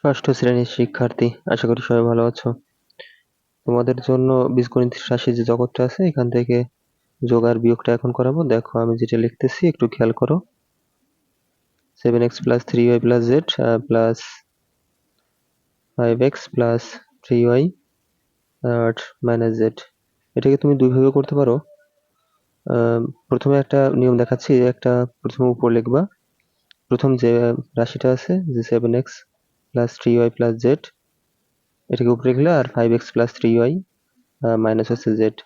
ষষ্ঠ শ্রেণির শিক্ষার্থী, আশা করি সবাই ভালো আছো। তোমাদের জন্য বীজগণিত রাশি যে জগৎটা আছে, এখান থেকে যোগ আর বিয়োগটা এখন করাবো। দেখো, আমি যেটা লিখতেছি, একটু খেয়াল করো। Seven X plus three Y plus Z plus five X plus three Y আট মাইনাস জেড এটাকে তুমি দুইভাবে করতে পারো। প্রথমে একটা নিয়ম দেখাচ্ছি একটা প্রথমে উপর লিখবা প্রথম যে রাশিটা আছে, যে seven X plus three Y plus Z এটাকে উপরে লিখলে আর five X plus three Y minus হচ্ছে জেড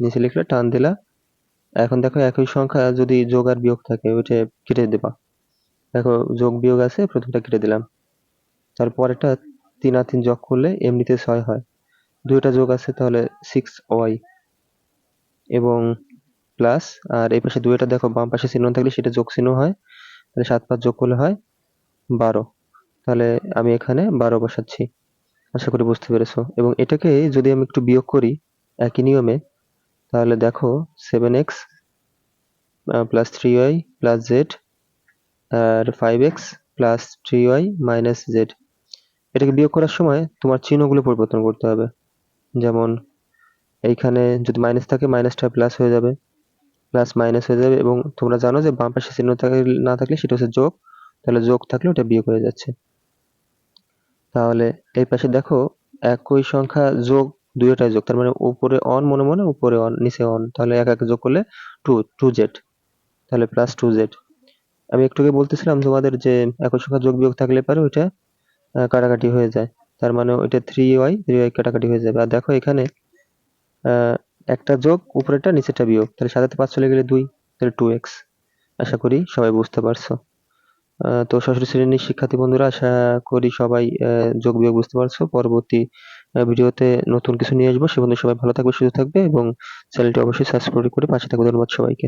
নিচে লিখলে টান দিলা। এখন দেখো একই সংখ্যা যদি যোগ আর বিয়োগ থাকে, ওইটা কেটে দেবা। দেখো যোগ বিয়োগ আছে, প্রথমটা কেটে দিলাম। তারপর একটা তিন আর তিন যোগ করলে এমনিতে ছয় হয়। দুইটা যোগ আছে, তাহলে সিক্স ওয়াই এবং প্লাস আর এই পাশে দুইটা দেখো বাম পাশে চিহ্ন থাকলে সেটা যোগ চিহ্ন হয়। তাহলে সাত পাঁচ যোগ করলে হয় বারো। তাহলে আমি এখানে বারো বসাচ্ছি। আশা করি বুঝতে পেরেছ। এবং এটাকে যদি আমি একটু বিয়োগ করি, একই নিয়মে, তাহলে দেখো seven X plus three Y plus Z আর five X plus three Y minus Z এটাকে বিয়োগ করার সময় তোমার চিহ্নগুলো পরিবর্তন করতে হবে। যেমন, এইখানে যদি মাইনাস থাকে মাইনাসটা প্লাস হয়ে যাবে। প্লাস মাইনাস হয়ে যাবে এবং তোমরা জানো যে বাম পাশে চিহ্ন না থাকলে সেটা হচ্ছে যোগ। তাহলে যোগ থাকলে ওটা বিয়োগ হয়ে যাচ্ছে। তাহলে এই পাশে দেখো একই সংখ্যা যোগ দুইটাই যোগ, তার মানে উপরে অন মনে মনে, উপরে অন নিচে অন তাহলে এক এক যোগ করলে টু টু জেড তাহলে প্লাস টু জেড আমি একটু আগে বলতেছিলাম তোমাদের যে একই সংখ্যা যোগ বিয়োগ থাকলে পারে ওইটা কাটাকাটি হয়ে যায়। তার মানে ওইটা থ্রি ওয়াই থ্রি ওয়াই কাটাকাটি হয়ে যাবে। আর দেখো এখানে একটা যোগ, উপরেরটা নিচেরটা বিয়োগ। তাহলে সাথে পাঁচ চলে গেলে দুই, তাহলে টু এক্স আশা করি সবাই বুঝতে পারছ। তো ষষ্ঠ শ্রেণির শিক্ষার্থী বন্ধুরা, আশা করি সবাই যোগ বিয়োগ বুঝতে পারছ। পরবর্তী ভিডিওতে নতুন কিছু নিয়ে আসব। সে বন্ধু সবাই ভালো থাকবে, সুস্থ থাকবে এবং চ্যানেলটি অবশ্যই সাবস্ক্রাইব করে পাশে থাকবে। ধন্যবাদ সবাইকে।